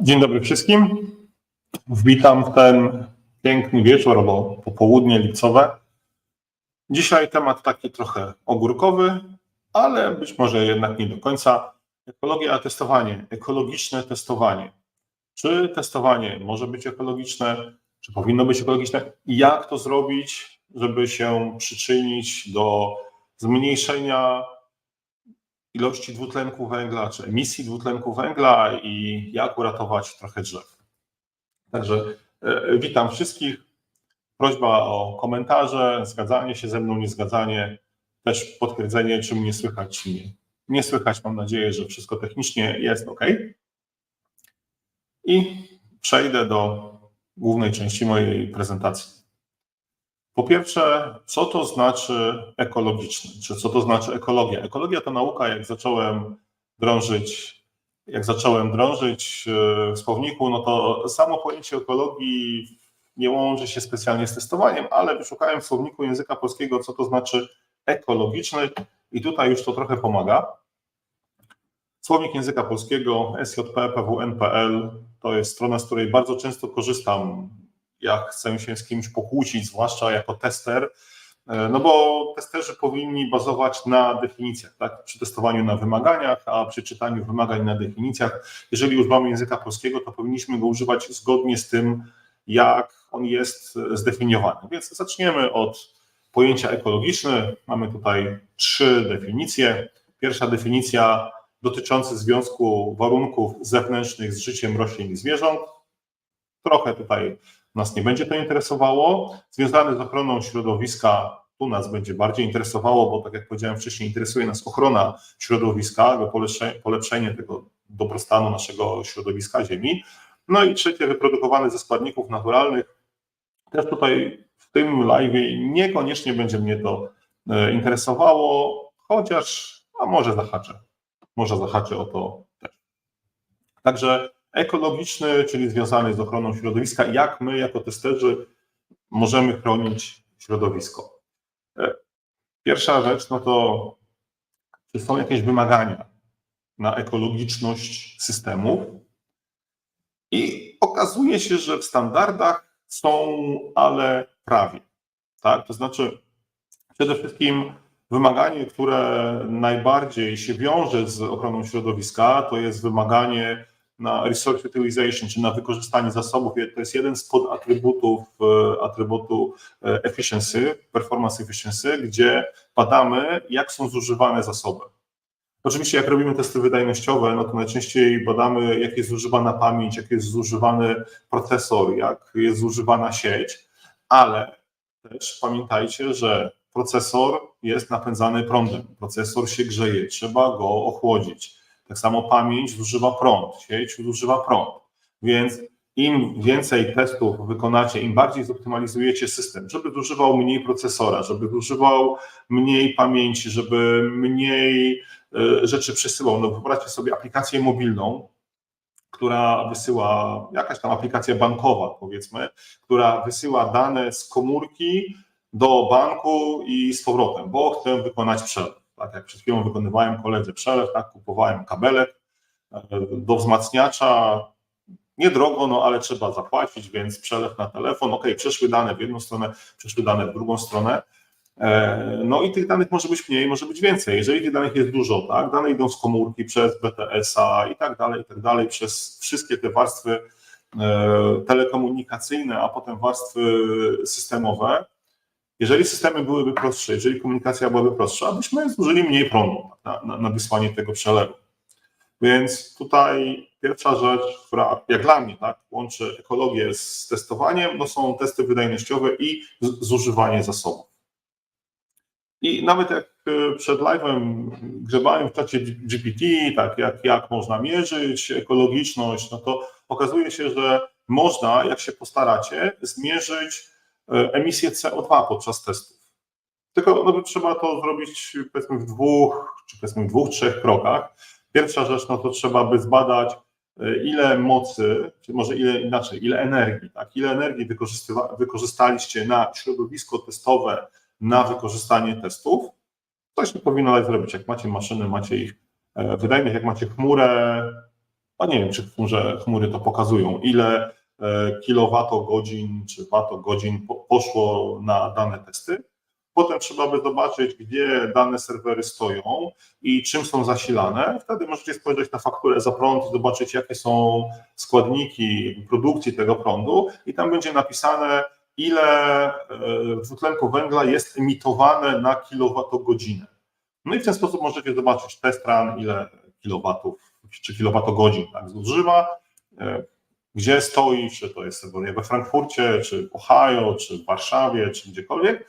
Dzień dobry wszystkim. Witam w ten piękny wieczór albo popołudnie lipcowe. Dzisiaj temat taki trochę ogórkowy, ale być może jednak nie do końca. Ekologia, a testowanie, ekologiczne testowanie. Czy testowanie może być ekologiczne, czy powinno być ekologiczne? Jak to zrobić, żeby się przyczynić do zmniejszenia ilości dwutlenku węgla, czy emisji dwutlenku węgla i jak uratować trochę drzew. Także e, witam wszystkich. Prośba o komentarze, zgadzanie się ze mną, niezgadzanie, też potwierdzenie, czy mnie słychać, czy nie. Nie słychać, mam nadzieję, że wszystko technicznie jest ok. I przejdę do głównej części mojej prezentacji. Po pierwsze, co to znaczy ekologiczny, czy co to znaczy ekologia? Ekologia to nauka, jak zacząłem drążyć, jak zacząłem drążyć e, w słowniku, no to samo pojęcie ekologii nie łączy się specjalnie z testowaniem, ale wyszukałem w słowniku języka polskiego, co to znaczy ekologiczny i tutaj już to trochę pomaga. Słownik języka polskiego sjp.pwn.pl to jest strona, z której bardzo często korzystam jak chcę się z kimś pokłócić, zwłaszcza jako tester, e, no bo testerzy powinni bazować na definicjach, tak? Przy testowaniu na wymaganiach, a przy czytaniu wymagań na definicjach. Jeżeli używamy języka polskiego, to powinniśmy go używać zgodnie z tym, jak on jest zdefiniowany. Więc zaczniemy od pojęcia ekologiczne. Mamy tutaj trzy definicje. Pierwsza definicja dotycząca związku warunków zewnętrznych z życiem roślin i zwierząt. Trochę tutaj nas nie będzie to interesowało. Związane z ochroną środowiska, tu nas będzie bardziej interesowało, bo tak jak powiedziałem wcześniej, interesuje nas ochrona środowiska, polepszenie tego dobrostanu naszego środowiska Ziemi. No i trzecie, wyprodukowane ze składników naturalnych. Też tutaj w tym live niekoniecznie będzie mnie to e, interesowało, chociaż, a może zahaczę, może zahaczę o to też. Także ekologiczny, czyli związany z ochroną środowiska, jak my jako testerzy możemy chronić środowisko. E, pierwsza rzecz, no to czy są jakieś wymagania na ekologiczność systemów? I okazuje się, że w standardach są, ale prawie. Tak? To znaczy, przede wszystkim wymaganie, które najbardziej się wiąże z ochroną środowiska, to jest wymaganie na resource utilization, czy na wykorzystanie zasobów. To jest jeden z podatrybutów e, atrybutu e, efficiency, performance efficiency, gdzie badamy, jak są zużywane zasoby. Oczywiście, jak robimy testy wydajnościowe, no to najczęściej badamy, jak jest zużywana pamięć, jak jest zużywany procesor, jak jest zużywana sieć, ale też pamiętajcie, że procesor jest napędzany prądem, procesor się grzeje, trzeba go ochłodzić tak samo pamięć zużywa prąd, sieć zużywa prąd. Więc im więcej testów wykonacie, im bardziej zoptymalizujecie system, żeby zużywał mniej procesora, żeby zużywał mniej pamięci, żeby mniej e, rzeczy przesyłał. No wyobraźcie sobie aplikację mobilną, która wysyła, jakaś tam aplikacja bankowa, powiedzmy, która wysyła dane z komórki do banku i z powrotem, bo chcę wykonać przelew tak jak przed chwilą wykonywałem koledze przelew, tak, kupowałem kabelek e, do wzmacniacza, niedrogo, no ale trzeba zapłacić, więc przelew na telefon, ok, przeszły dane w jedną stronę, przeszły dane w drugą stronę, e, no i tych danych może być mniej, może być więcej. Jeżeli tych danych jest dużo, tak, dane idą z komórki przez BTS-a i tak dalej, i tak dalej, przez wszystkie te warstwy e, telekomunikacyjne, a potem warstwy systemowe, jeżeli systemy byłyby prostsze, jeżeli komunikacja byłaby prostsza, byśmy zużyli mniej prądu na, na, na wysłanie tego przelewu. Więc tutaj pierwsza rzecz, która jak dla mnie tak, łączy ekologię z testowaniem, no są testy wydajnościowe i zużywanie zasobów. I nawet jak e, przed live'em grzebałem w czacie GPT, tak jak, jak można mierzyć ekologiczność, no to okazuje się, że można, jak się postaracie, zmierzyć emisję CO2 podczas testów. Tylko no, trzeba to zrobić powiedzmy w dwóch, czy powiedzmy w dwóch, trzech krokach. Pierwsza rzecz, no to trzeba by zbadać, e, ile mocy, czy może ile inaczej, ile energii, tak? ile energii wykorzystaliście na środowisko testowe, na wykorzystanie testów. Coś nie powinno zrobić. Jak macie maszyny, macie ich e, wydajnych, jak macie chmurę, a nie wiem, czy chmurze, chmury to pokazują, ile e, kilowatogodzin czy watogodzin po, poszło na dane testy. Potem trzeba by zobaczyć, gdzie dane serwery stoją i czym są zasilane. Wtedy możecie spojrzeć na fakturę za prąd i zobaczyć, jakie są składniki produkcji tego prądu, i tam będzie napisane, ile e, dwutlenku węgla jest emitowane na kilowatogodzinę. No i w ten sposób możecie zobaczyć test run, ile kilowatów czy kilowatogodzin tak, zużywa, e, gdzie stoi, czy to jest we Frankfurcie, czy w Ohio, czy w Warszawie, czy gdziekolwiek,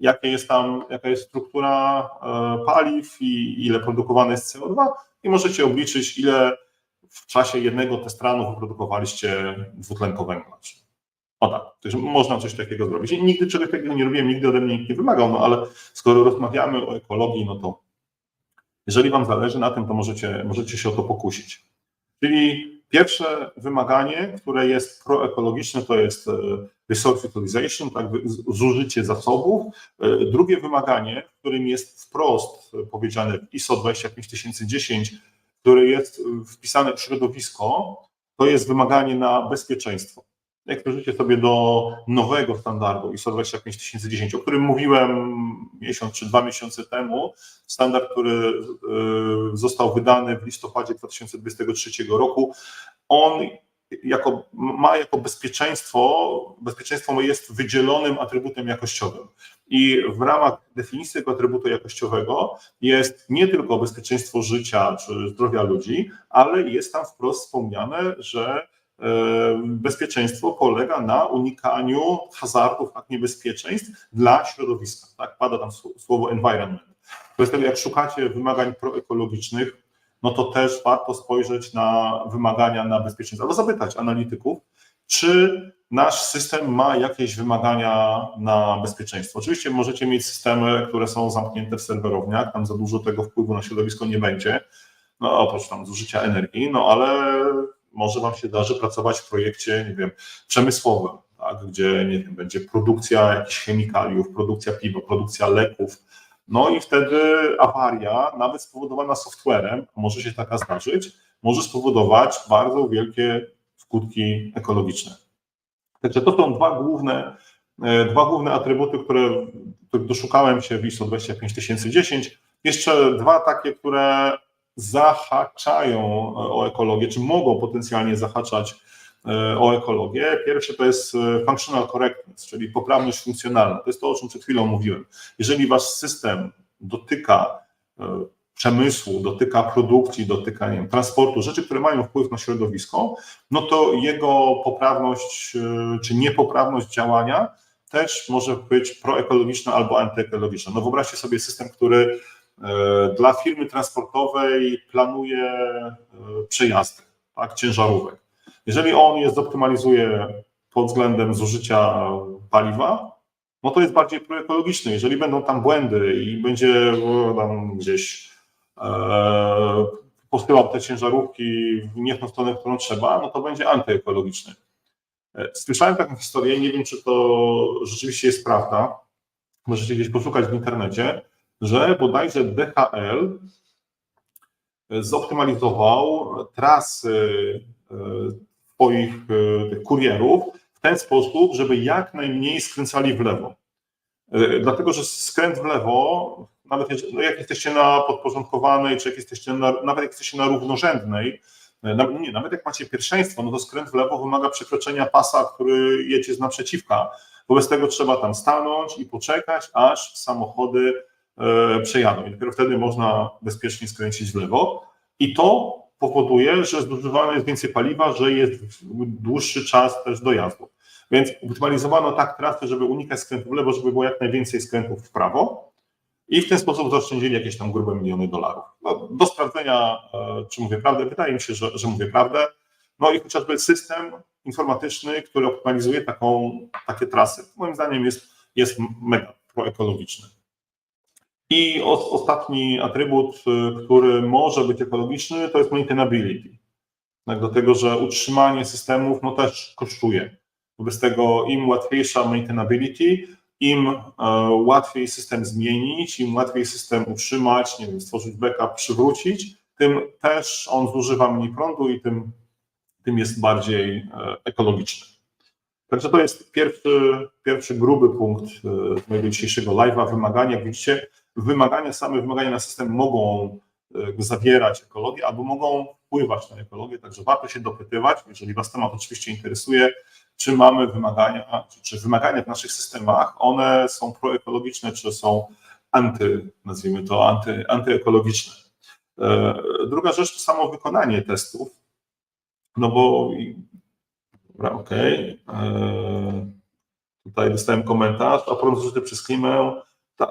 jakie jest tam, jaka jest struktura e, paliw i ile produkowane jest CO2 i możecie obliczyć, ile w czasie jednego test runu wyprodukowaliście dwutlenku węgla. O tak, także można coś takiego zrobić. I nigdy czegoś takiego nie robiłem, nigdy ode mnie nikt nie wymagał, no ale skoro rozmawiamy o ekologii, no to jeżeli Wam zależy na tym, to możecie, możecie się o to pokusić. Czyli pierwsze wymaganie, które jest proekologiczne, to jest e, resource utilization, tak, zużycie zasobów. E, drugie wymaganie, którym jest wprost powiedziane w ISO 25010, które jest wpisane w środowisko, to jest wymaganie na bezpieczeństwo. Jak spojrzycie sobie do nowego standardu ISO 25010, o którym mówiłem miesiąc czy dwa miesiące temu, standard, który e, został wydany w listopadzie 2023 roku, on jako, ma jako bezpieczeństwo, bezpieczeństwo jest wydzielonym atrybutem jakościowym. I w ramach definicji tego atrybutu jakościowego jest nie tylko bezpieczeństwo życia czy zdrowia ludzi, ale jest tam wprost wspomniane, że bezpieczeństwo polega na unikaniu hazardów, tak niebezpieczeństw dla środowiska. Tak, pada tam słowo environment. Wobec tego, jak szukacie wymagań proekologicznych, no to też warto spojrzeć na wymagania na bezpieczeństwo, albo zapytać analityków, czy nasz system ma jakieś wymagania na bezpieczeństwo. Oczywiście możecie mieć systemy, które są zamknięte w serwerowniach, tam za dużo tego wpływu na środowisko nie będzie, no oprócz tam zużycia energii, no ale może Wam się darzy pracować w projekcie, nie wiem, przemysłowym, tak, gdzie nie wiem, będzie produkcja jakichś chemikaliów, produkcja piwa, produkcja leków, no i wtedy awaria, nawet spowodowana softwarem, może się taka zdarzyć, może spowodować bardzo wielkie skutki ekologiczne. Także to są dwa główne, e, dwa główne atrybuty, które, doszukałem się w ISO 25010. Jeszcze dwa takie, które zahaczają o ekologię, czy mogą potencjalnie zahaczać e, o ekologię. Pierwsze to jest e, functional correctness, czyli poprawność funkcjonalna. To jest to, o czym przed chwilą mówiłem. Jeżeli wasz system dotyka przemysłu, dotyka produkcji, dotyka nie wiem, transportu, rzeczy, które mają wpływ na środowisko, no to jego poprawność e, czy niepoprawność działania też może być proekologiczna albo antyekologiczna. No wyobraźcie sobie system, który e, dla firmy transportowej planuje e, przejazdy, tak, ciężarówek. Jeżeli on je zoptymalizuje pod względem zużycia paliwa, no to jest bardziej proekologiczny. Jeżeli będą tam błędy i będzie tam gdzieś E, posyłał te ciężarówki nie w tą stronę, którą trzeba, no to będzie antyekologiczny. E, słyszałem taką historię, nie wiem, czy to rzeczywiście jest prawda, możecie gdzieś poszukać w internecie, że bodajże DHL zoptymalizował trasy e, swoich kurierów w ten sposób, żeby jak najmniej skręcali w lewo. Dlatego, że skręt w lewo nawet no jak jesteście na podporządkowanej, czy jak jesteście na, nawet jak jesteście na równorzędnej, e, nawet, nie, nawet jak macie pierwszeństwo, no to skręt w lewo wymaga przekroczenia pasa, który jedzie z naprzeciwka. Wobec tego trzeba tam stanąć i poczekać, aż samochody e, przejadą. I dopiero wtedy można bezpiecznie skręcić w lewo. I to powoduje, że zużywane jest więcej paliwa, że jest dłuższy czas też dojazdu. Więc optymalizowano tak trasy, żeby unikać skrętów w lewo, żeby było jak najwięcej skrętów w prawo i w ten sposób zaoszczędzili jakieś tam grube miliony dolarów. No, do sprawdzenia, e, czy mówię prawdę, wydaje mi się, że, że mówię prawdę. No i chociażby system informatyczny, który optymalizuje taką, takie trasy, moim zdaniem jest, jest mega proekologiczny. I ostatni atrybut, e, który może być ekologiczny, to jest maintainability. Tak, dlatego, że utrzymanie systemów no, też kosztuje. Wobec tego im łatwiejsza maintainability, im e, łatwiej system zmienić, im łatwiej system utrzymać, nie wiem, stworzyć backup, przywrócić, tym też on zużywa mniej prądu i tym, tym jest bardziej e, ekologiczny. Także to jest pierwszy, pierwszy gruby punkt e, mojego dzisiejszego live'a, wymagania. Jak widzicie, wymagania, same wymagania na system mogą e, zawierać ekologię albo mogą wpływać na ekologię, także warto się dopytywać, jeżeli Was temat oczywiście interesuje, czy mamy wymagania, czy, wymagania w naszych systemach, one są proekologiczne, czy są anty, nazwijmy to, anty, antyekologiczne. E, Druga rzecz to samo wykonanie testów, no bo okej. Eee, Tutaj dostałem komentarz, a prąd zużyty przez klimę.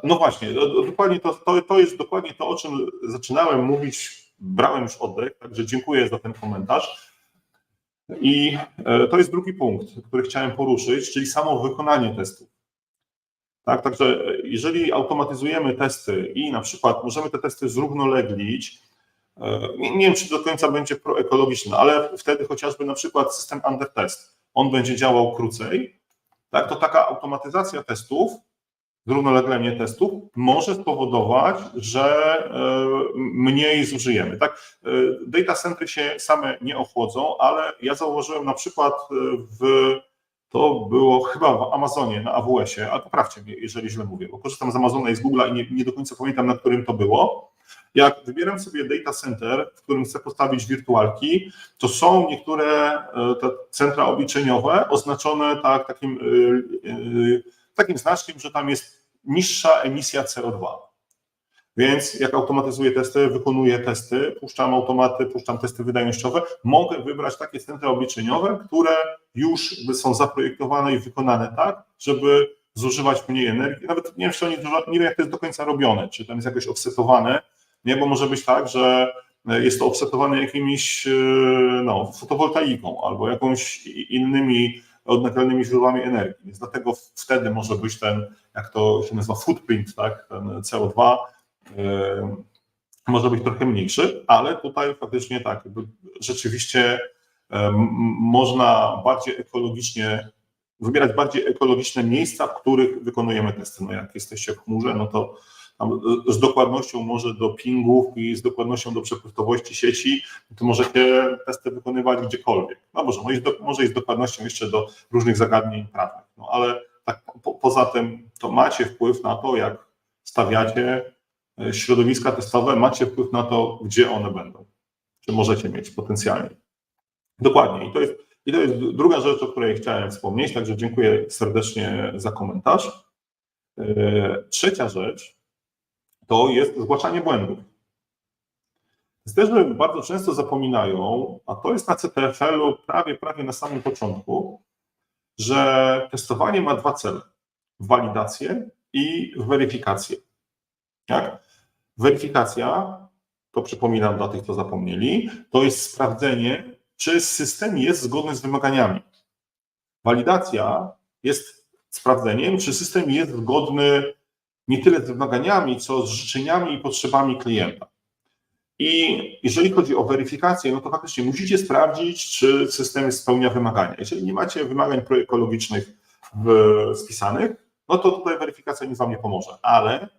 No właśnie, do- do- dokładnie to, to, to jest dokładnie to, o czym zaczynałem mówić, brałem już oddech, także dziękuję za ten komentarz. I e, to jest drugi punkt, który chciałem poruszyć, czyli samo wykonanie testów. Tak, także e, jeżeli automatyzujemy testy i na przykład możemy te testy zrównoleglić, E, Nie, wiem, czy do końca będzie proekologiczny, ale wtedy chociażby na przykład system undertest, on będzie działał krócej, tak, to taka automatyzacja testów, zrównoleglenie testów może spowodować, że e, mniej zużyjemy. Tak, E, data centry się same nie ochłodzą, ale ja zauważyłem na przykład e, w to było chyba w Amazonie, na AWS-ie, ale poprawcie mnie, jeżeli źle mówię, bo korzystam z Amazona i z Google'a i nie, nie do końca pamiętam, na którym to było. Jak wybieram sobie data center, w którym chcę postawić wirtualki, to są niektóre te centra obliczeniowe oznaczone tak, takim, e, e, takim znaczkiem, że tam jest niższa emisja CO2. Więc jak automatyzuję testy, wykonuję testy, puszczam automaty, puszczam testy wydajnościowe, mogę wybrać takie centra obliczeniowe, które już są zaprojektowane i wykonane tak, żeby zużywać mniej energii. Nawet nie wiem, czy oni, nie wiem, jak to jest do końca robione, czy tam jest jakoś offsetowane, nie, bo może być tak, że jest to offsetowane jakimiś e, no, fotowoltaiką albo jakąś innymi odnawialnymi źródłami energii. Więc dlatego wtedy może być ten, jak to się nazywa, footprint, tak, ten CO2 e, może być trochę mniejszy, ale tutaj faktycznie tak, rzeczywiście e, można bardziej ekologicznie, wybierać bardziej ekologiczne miejsca, w których wykonujemy testy. No jak jesteście w chmurze, no to z dokładnością może do pingów i z dokładnością do przepustowości sieci, to możecie testy wykonywać gdziekolwiek. No może, może, i z dokładnością jeszcze do różnych zagadnień prawnych, no ale tak po, poza tym to macie wpływ na to, jak stawiacie e, środowiska testowe, macie wpływ na to, gdzie one będą, czy możecie mieć potencjalnie. Dokładnie. I to jest, i to jest druga rzecz, o której chciałem wspomnieć, także dziękuję serdecznie za komentarz. E, Trzecia rzecz to jest zgłaszanie błędów. Testerzy bardzo często zapominają, a to jest na CTFL-u prawie, prawie na samym początku, że testowanie ma dwa cele: walidację i weryfikację. Tak? Weryfikacja, to przypominam dla tych, co zapomnieli, to jest sprawdzenie, czy system jest zgodny z wymaganiami. Walidacja jest sprawdzeniem, czy system jest zgodny nie tyle z wymaganiami, co z życzeniami i potrzebami klienta. I jeżeli chodzi o weryfikację, no to faktycznie musicie sprawdzić, czy system spełnia wymagania. Jeżeli nie macie wymagań proekologicznych spisanych, no to tutaj weryfikacja nic Wam nie pomoże. Ale,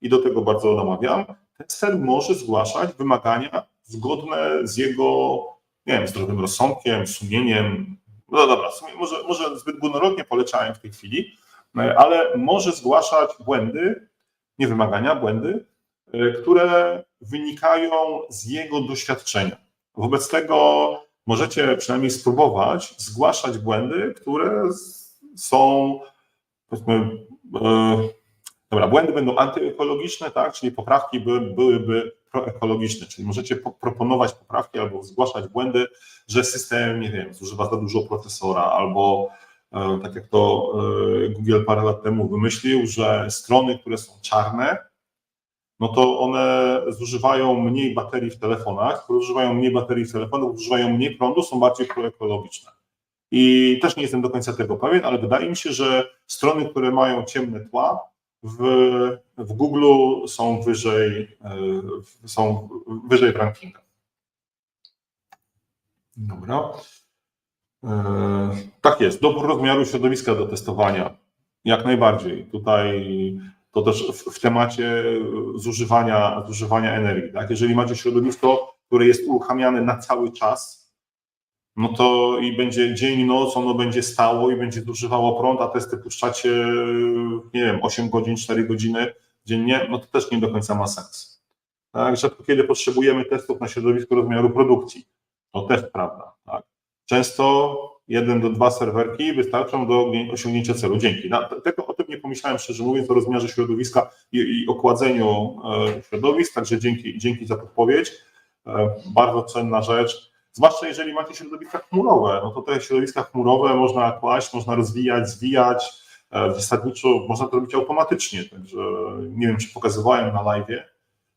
i do tego bardzo namawiam, ten cel może zgłaszać wymagania zgodne z jego, nie wiem, zdrowym rozsądkiem, sumieniem. No dobra, sumie może, może zbyt górnolotnie poleciałem w tej chwili, ale może zgłaszać błędy, nie wymagania, błędy, e, które wynikają z jego doświadczenia. Wobec tego możecie przynajmniej spróbować zgłaszać błędy, które są, powiedzmy, e, dobra, błędy będą antyekologiczne, tak, czyli poprawki by, byłyby proekologiczne, czyli możecie po, proponować poprawki albo zgłaszać błędy, że system, nie wiem, zużywa za dużo procesora, albo e, tak jak to e, Google parę lat temu wymyślił, że strony, które są czarne, no to one zużywają mniej baterii w telefonach, zużywają mniej baterii w telefonach, zużywają mniej prądu, są bardziej proekologiczne. I też nie jestem do końca tego pewien, ale wydaje mi się, że strony, które mają ciemne tła, w, w Google są wyżej, e, są wyżej w rankingach. Dobra. E, Tak jest, dobór rozmiaru środowiska do testowania. Jak najbardziej. Tutaj to też w, temacie zużywania, zużywania energii. Tak? Jeżeli macie środowisko, które jest uruchamiane na cały czas, no to i będzie dzień, noc, ono będzie stało i będzie zużywało prąd, a testy puszczacie, nie wiem, 8 godzin, 4 godziny dziennie, no to też nie do końca ma sens. Tak? Rzadko kiedy potrzebujemy testów na środowisku rozmiaru produkcji. To też prawda. Tak? Często jeden do dwa serwerki wystarczą do osiągnięcia celu. Dzięki. Na, tego o tym nie pomyślałem, szczerze mówiąc, o rozmiarze środowiska i, i okładzeniu e, środowisk, także dzięki, dzięki za podpowiedź. E, bardzo cenna rzecz. Zwłaszcza jeżeli macie środowiska chmurowe, no to te środowiska chmurowe można kłaść, można rozwijać, zwijać. E, zasadniczo można to robić automatycznie, także nie wiem, czy pokazywałem na live.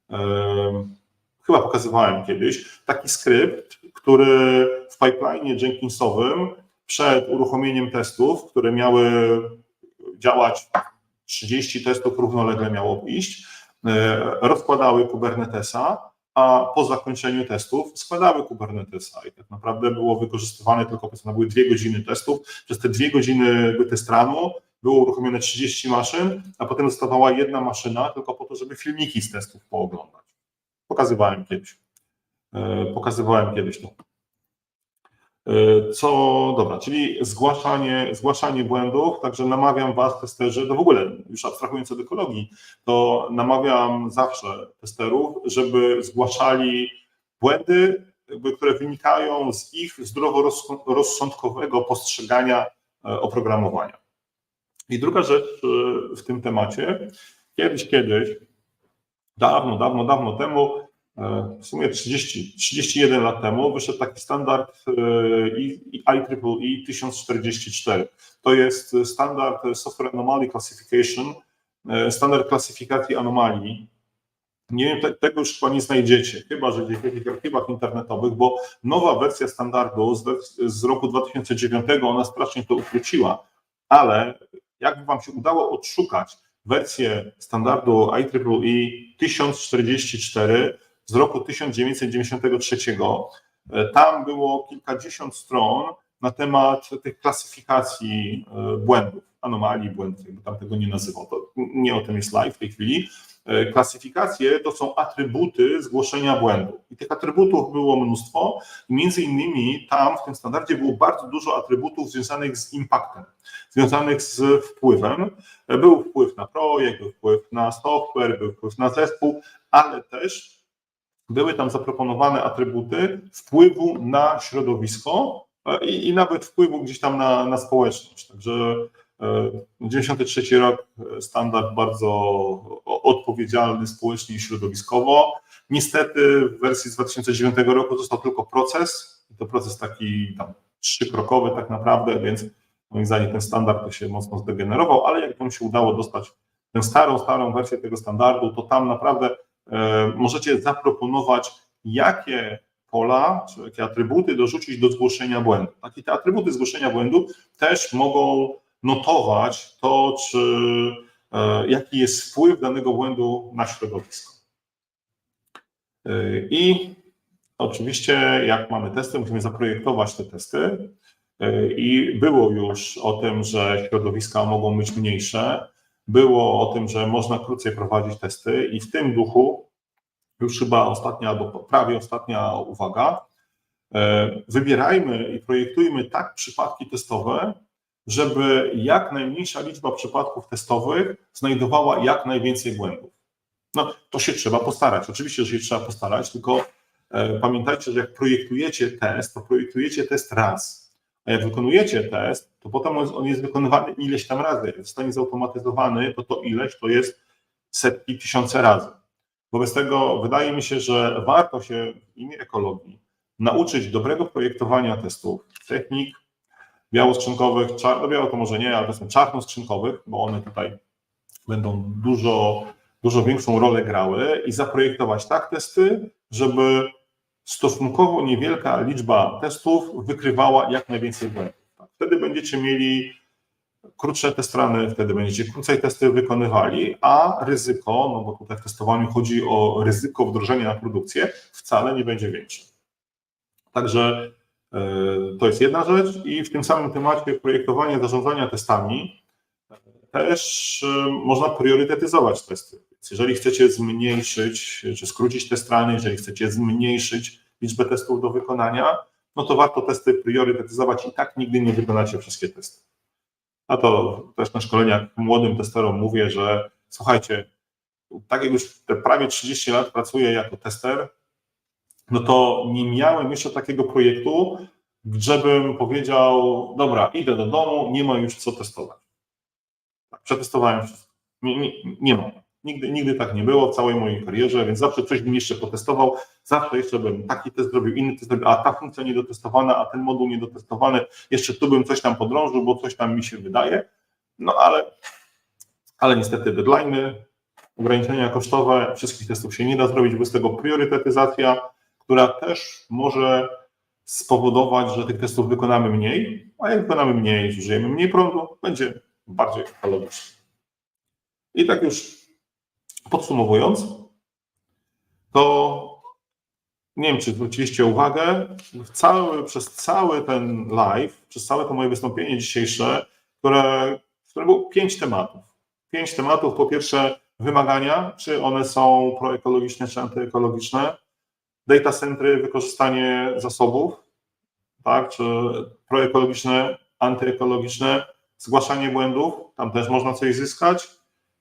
E, chyba pokazywałem kiedyś taki skrypt, który w pipeline Jenkinsowym przed uruchomieniem testów, które miały działać 30 testów równolegle miało iść, e, rozkładały Kubernetesa a po zakończeniu testów składały Kubernetesa i tak naprawdę było wykorzystywane tylko, powiedzmy, były dwie godziny testów. Przez te dwie godziny test ranu było uruchomione 30 maszyn, a potem zostawała jedna maszyna tylko po to, żeby filmiki z testów pooglądać. Pokazywałem kiedyś. E, pokazywałem kiedyś to. E, co dobra, czyli zgłaszanie, zgłaszanie błędów, także namawiam Was, testerzy, to w ogóle, już abstrahując od ekologii, to namawiam zawsze testerów, żeby zgłaszali błędy, które wynikają z ich zdroworozsądkowego postrzegania e, oprogramowania. I druga rzecz w tym temacie, kiedyś, kiedyś, dawno, dawno, dawno temu w sumie 30, 31 lat temu wyszedł taki standard IEEE 1044. To jest standard Software Anomaly Classification, e, standard klasyfikacji anomalii. Nie wiem, te, tego już chyba nie znajdziecie, chyba że gdzieś w jakichś archiwach internetowych, bo nowa wersja standardu z, z roku 2009, ona strasznie to ukróciła, ale jakby Wam się udało odszukać wersję standardu IEEE 1044, z roku 1993. E, tam było kilkadziesiąt stron na temat tych klasyfikacji e, błędów, anomalii błędów, jakby tam tego nie nazywał. To nie o tym jest live w tej chwili. E, klasyfikacje to są atrybuty zgłoszenia błędu. I tych atrybutów było mnóstwo. Między innymi tam w tym standardzie było bardzo dużo atrybutów związanych z impactem, związanych z wpływem. Był wpływ na projekt, był wpływ na software, był wpływ na zespół, ale też były tam zaproponowane atrybuty wpływu na środowisko e, i, i nawet wpływu gdzieś tam na, na społeczność. Także 93 e, rok e, standard bardzo odpowiedzialny społecznie i środowiskowo. Niestety w wersji z 2009 roku został tylko proces, to proces taki tam trzykrokowy tak naprawdę, więc moim zdaniem ten standard to się mocno zdegenerował, ale jak wam się udało dostać tę starą, starą wersję tego standardu, to tam naprawdę możecie zaproponować, jakie pola, czy jakie atrybuty dorzucić do zgłoszenia błędu. Tak? I te atrybuty zgłoszenia błędu też mogą notować to, czy e, jaki jest wpływ danego błędu na środowisko. E, I oczywiście, jak mamy testy, musimy zaprojektować te testy. I było już o tym, że środowiska mogą być mniejsze, było o tym, że można krócej prowadzić testy i w tym duchu, już chyba ostatnia albo prawie ostatnia uwaga, e, wybierajmy i projektujmy tak przypadki testowe, żeby jak najmniejsza liczba przypadków testowych znajdowała jak najwięcej błędów. No, to się trzeba postarać. Oczywiście, że się trzeba postarać, tylko e, pamiętajcie, że jak projektujecie test, to projektujecie test raz wykonujecie test, to potem on jest wykonywany ileś tam razy. Zostanie zautomatyzowany, to to ileś to jest setki, tysiące razy. Wobec tego wydaje mi się, że warto się w imię ekologii nauczyć dobrego projektowania testów, technik białoskrzynkowych, czar, no biało to może nie, ale czarnoskrzynkowych, bo one tutaj będą dużo, dużo większą rolę grały i zaprojektować tak testy, żeby stosunkowo niewielka liczba testów wykrywała jak najwięcej błędów. Tak, wtedy będziecie mieli krótsze testrany, wtedy będziecie krócej testy wykonywali, a ryzyko, no bo tutaj w testowaniu chodzi o ryzyko wdrożenia na produkcję, wcale nie będzie większe. Także e, to jest jedna rzecz i w tym samym temacie projektowania zarządzania testami też y, można priorytetyzować testy. Jeżeli chcecie zmniejszyć czy skrócić te strony, jeżeli chcecie zmniejszyć liczbę testów do wykonania, no to warto testy priorytetyzować i tak nigdy nie wykonacie wszystkie testy. A to też na szkoleniach młodym testerom mówię, że słuchajcie, tak jak już te prawie 30 lat pracuję jako tester, no to nie miałem jeszcze takiego projektu, żebym powiedział, dobra, idę do domu, nie ma już co testować. Tak, przetestowałem wszystko. Nie, nie, nie. Nigdy, nigdy tak nie było w całej mojej karierze, więc zawsze coś bym jeszcze potestował, zawsze jeszcze bym taki test zrobił, inny test zrobił, a ta funkcja niedotestowana, a ten moduł niedotestowany, jeszcze tu bym coś tam podrążył, bo coś tam mi się wydaje, no ale, ale niestety deadline'y, ograniczenia kosztowe, wszystkich testów się nie da zrobić, bez tego priorytetyzacja, która też może spowodować, że tych testów wykonamy mniej, a jak wykonamy mniej, zużyjemy mniej prądu, będzie bardziej ekologicznie. I tak już podsumowując, to nie wiem, czy zwróciliście uwagę, cały, przez cały ten live, przez całe to moje wystąpienie dzisiejsze, które, w którym było pięć tematów. Pięć tematów. Po pierwsze, wymagania, czy one są proekologiczne, czy antyekologiczne. Data centry, wykorzystanie zasobów, tak, czy proekologiczne, antyekologiczne, zgłaszanie błędów, tam też można coś zyskać.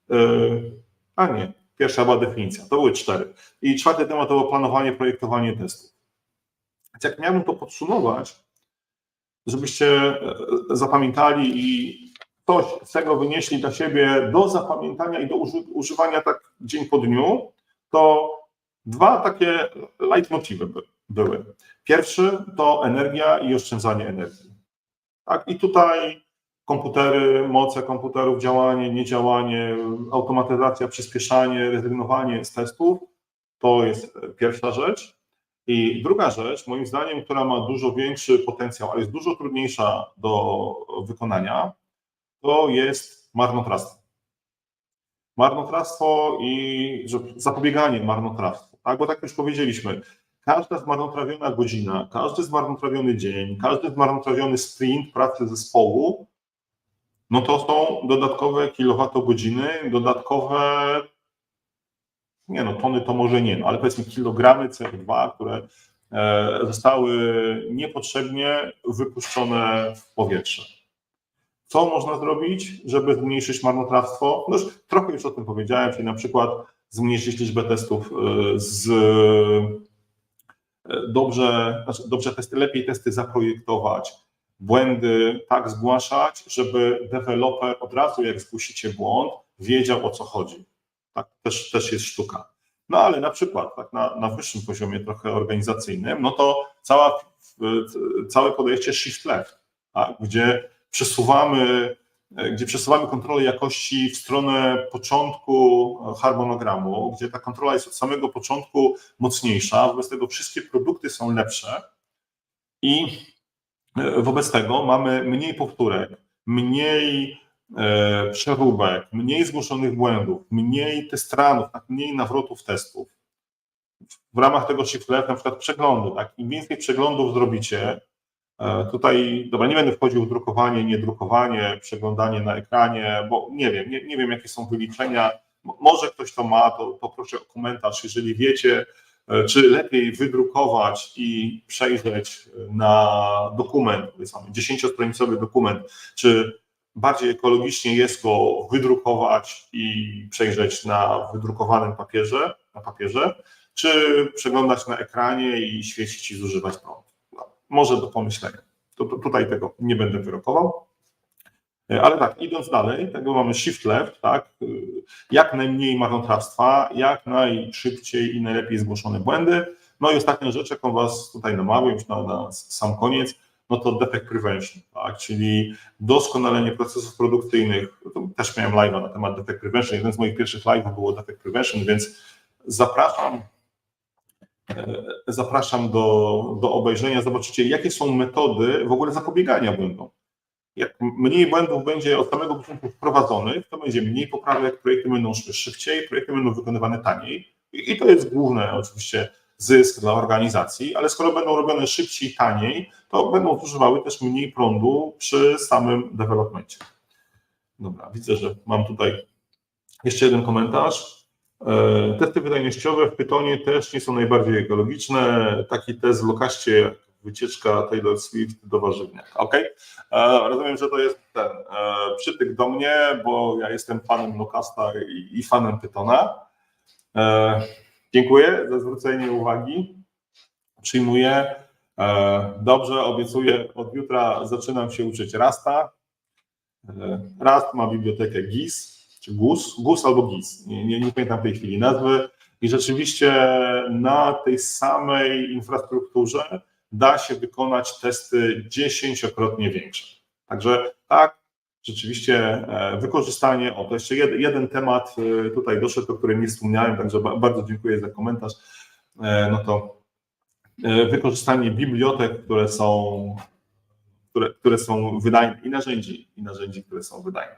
Yy, a nie, pierwsza była definicja, to były cztery. I czwarty temat to było planowanie, projektowanie testów. Więc jak miałbym to podsumować, żebyście e, zapamiętali i coś z tego wynieśli dla siebie do zapamiętania i do używania tak dzień po dniu, to dwa takie leitmotivy były. Pierwszy to energia i oszczędzanie energii. Tak, i tutaj komputery, moce komputerów, działanie, niedziałanie, automatyzacja, przyspieszanie, rezygnowanie z testów, to jest pierwsza rzecz. I druga rzecz, moim zdaniem, która ma dużo większy potencjał, ale jest dużo trudniejsza do wykonania, to jest marnotrawstwo. Marnotrawstwo i zapobieganie marnotrawstwu. Tak? Bo tak już powiedzieliśmy, każda zmarnotrawiona godzina, każdy zmarnotrawiony dzień, każdy zmarnotrawiony sprint pracy zespołu no to są dodatkowe kilowatogodziny, dodatkowe, nie no, tony to może nie, no, ale powiedzmy kilogramy CO2, które e, zostały niepotrzebnie wypuszczone w powietrze. Co można zrobić, żeby zmniejszyć marnotrawstwo? No już trochę już o tym powiedziałem, czyli na przykład zmniejszyć liczbę testów e, z e, dobrze, znaczy dobrze testy, lepiej testy zaprojektować, błędy tak zgłaszać, żeby deweloper od razu, jak zgłosicie błąd, wiedział o co chodzi. Tak też, też jest sztuka. No ale na przykład tak na, na wyższym poziomie trochę organizacyjnym, no to cała, całe podejście shift left, tak, gdzie przesuwamy gdzie przesuwamy kontrolę jakości w stronę początku harmonogramu, gdzie ta kontrola jest od samego początku mocniejsza, wobec tego wszystkie produkty są lepsze i Wobec tego mamy mniej powtórek, mniej e, przeróbek, mniej zgłoszonych błędów, mniej testranów, tak, mniej nawrotów testów. W ramach tego shift na przykład przeglądy, tak, im więcej przeglądów zrobicie, e, tutaj, dobra, nie będę wchodził w drukowanie, niedrukowanie, przeglądanie na ekranie, bo nie wiem, nie, nie wiem jakie są wyliczenia, może ktoś to ma, to, to proszę o komentarz, jeżeli wiecie, czy lepiej wydrukować i przejrzeć na dokument, powiedzmy, 10-stronicowy dokument, czy bardziej ekologicznie jest go wydrukować i przejrzeć na wydrukowanym papierze, na papierze, czy przeglądać na ekranie i świecić i zużywać prąd. No, może do pomyślenia. To, to, tutaj tego nie będę wyrokował. E, ale tak, idąc dalej, tego mamy shift left, tak, e, jak najmniej marnotrawstwa, jak najszybciej i najlepiej zgłoszone błędy. No i ostatnia rzecz, jaką Was tutaj namawiam, już na, na sam koniec, no to defect prevention, tak, czyli doskonalenie procesów produkcyjnych. Też miałem live'a na temat defect prevention, jeden z moich pierwszych live'ów było defect prevention, więc zapraszam e, zapraszam do, do obejrzenia, zobaczycie jakie są metody w ogóle zapobiegania błędom jak mniej błędów będzie od samego początku wprowadzonych, to będzie mniej poprawek, projekty będą szły szybciej, projekty będą wykonywane taniej. I to jest główny oczywiście zysk dla organizacji, ale skoro będą robione szybciej, taniej, to będą zużywały też mniej prądu przy samym developmencie. Dobra, widzę, że mam tutaj jeszcze jeden komentarz. E, Testy wydajnościowe w Pytonie też nie są najbardziej ekologiczne. Taki test w Lokaście, wycieczka Taylor Swift do warzywniaka. Ok? Rozumiem, że to jest ten e, przytyk do mnie, bo ja jestem fanem Lokasta i, i fanem Pytona. E, Dziękuję za zwrócenie uwagi. Przyjmuję. E, Dobrze, obiecuję. Od jutra zaczynam się uczyć Rasta. E, Rast ma bibliotekę GIS, czy GUS, GUS albo GIS, nie, nie, nie pamiętam w tej chwili nazwy. I rzeczywiście na tej samej infrastrukturze da się wykonać testy dziesięciokrotnie większe. Także tak, rzeczywiście e, wykorzystanie, o to jeszcze jeden, jeden temat e, tutaj doszedł, o którym nie wspomniałem, także ba- bardzo dziękuję za komentarz. E, No to wykorzystanie bibliotek, które są, które, które są wydajne i narzędzi, i narzędzi, które są wydajne.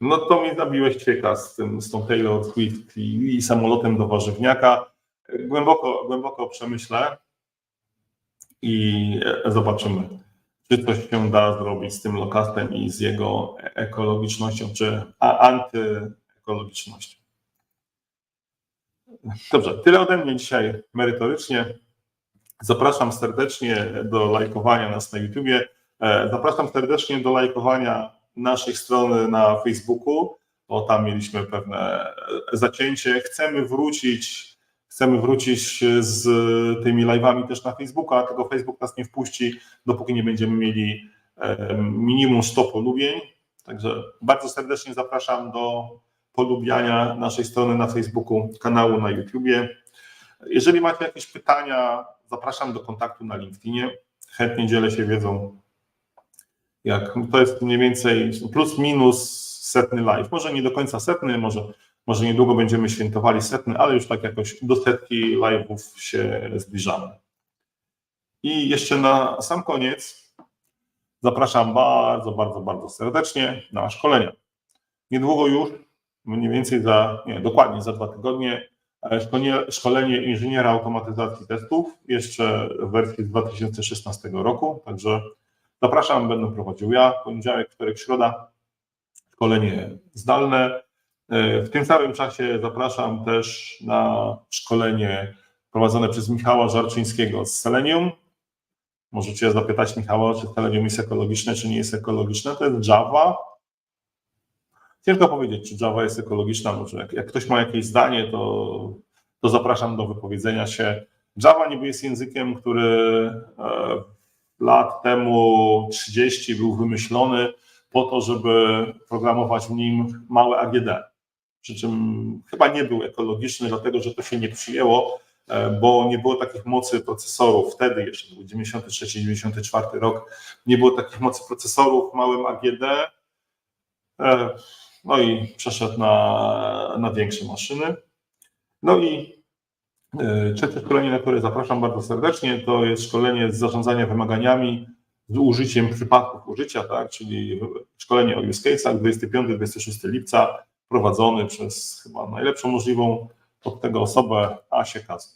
No to mi zabiłeś ćwieka z, tym, z tą Taylor Swift i, i samolotem do warzywniaka. Głęboko, głęboko przemyślę i e, zobaczymy, czy coś się da zrobić z tym lokastem i z jego ekologicznością, czy antyekologicznością. Dobrze, tyle ode mnie dzisiaj merytorycznie. Zapraszam serdecznie do lajkowania nas na YouTubie. E, Zapraszam serdecznie do lajkowania naszej strony na Facebooku, bo tam mieliśmy pewne zacięcie. Chcemy wrócić, chcemy wrócić z tymi live'ami też na Facebooka, tylko Facebook nas nie wpuści, dopóki nie będziemy mieli e, minimum 100 polubień. Także bardzo serdecznie zapraszam do polubiania naszej strony na Facebooku, kanału na YouTubie. Jeżeli macie jakieś pytania, zapraszam do kontaktu na LinkedInie. Chętnie dzielę się wiedzą. Jak to jest mniej więcej plus minus setny live. Może nie do końca setny, może, może niedługo będziemy świętowali setny, ale już tak jakoś do setki live'ów się zbliżamy. I jeszcze na sam koniec zapraszam bardzo, bardzo, bardzo serdecznie na szkolenia. Niedługo już, mniej więcej za, nie, dokładnie za dwa tygodnie, e, szkolenie, inżyniera automatyzacji testów, jeszcze w wersji z 2016 roku, także zapraszam, będę prowadził ja, poniedziałek, wtorek, środa, szkolenie zdalne. E, W tym samym czasie zapraszam też na szkolenie prowadzone przez Michała Żarczyńskiego z Selenium. Możecie zapytać Michała, czy Selenium jest ekologiczne, czy nie jest ekologiczne. To jest Java. Ciężko powiedzieć, czy Java jest ekologiczna. Może jak, jak ktoś ma jakieś zdanie, to, to zapraszam do wypowiedzenia się. Java niby jest językiem, który e, lat temu 30 był wymyślony po to, żeby programować w nim małe AGD. Przy czym chyba nie był ekologiczny, dlatego że to się nie przyjęło, e, bo nie było takich mocy procesorów. Wtedy jeszcze był 93-94 rok, nie było takich mocy procesorów w małym AGD. E, No i przeszedł na, na większe maszyny. No i e, trzecie szkolenie, na które zapraszam bardzo serdecznie, to jest szkolenie z zarządzania wymaganiami z użyciem przypadków użycia, tak, czyli szkolenie o use case'ach 25-26 lipca prowadzony przez chyba najlepszą możliwą od tego osobę Asię Kazę.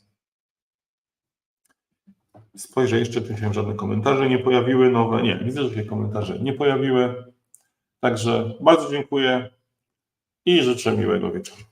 Spojrzę jeszcze, czy się żadne komentarze nie pojawiły nowe. Nie, widzę, że się komentarze nie pojawiły. Także bardzo dziękuję i życzę miłego wieczoru.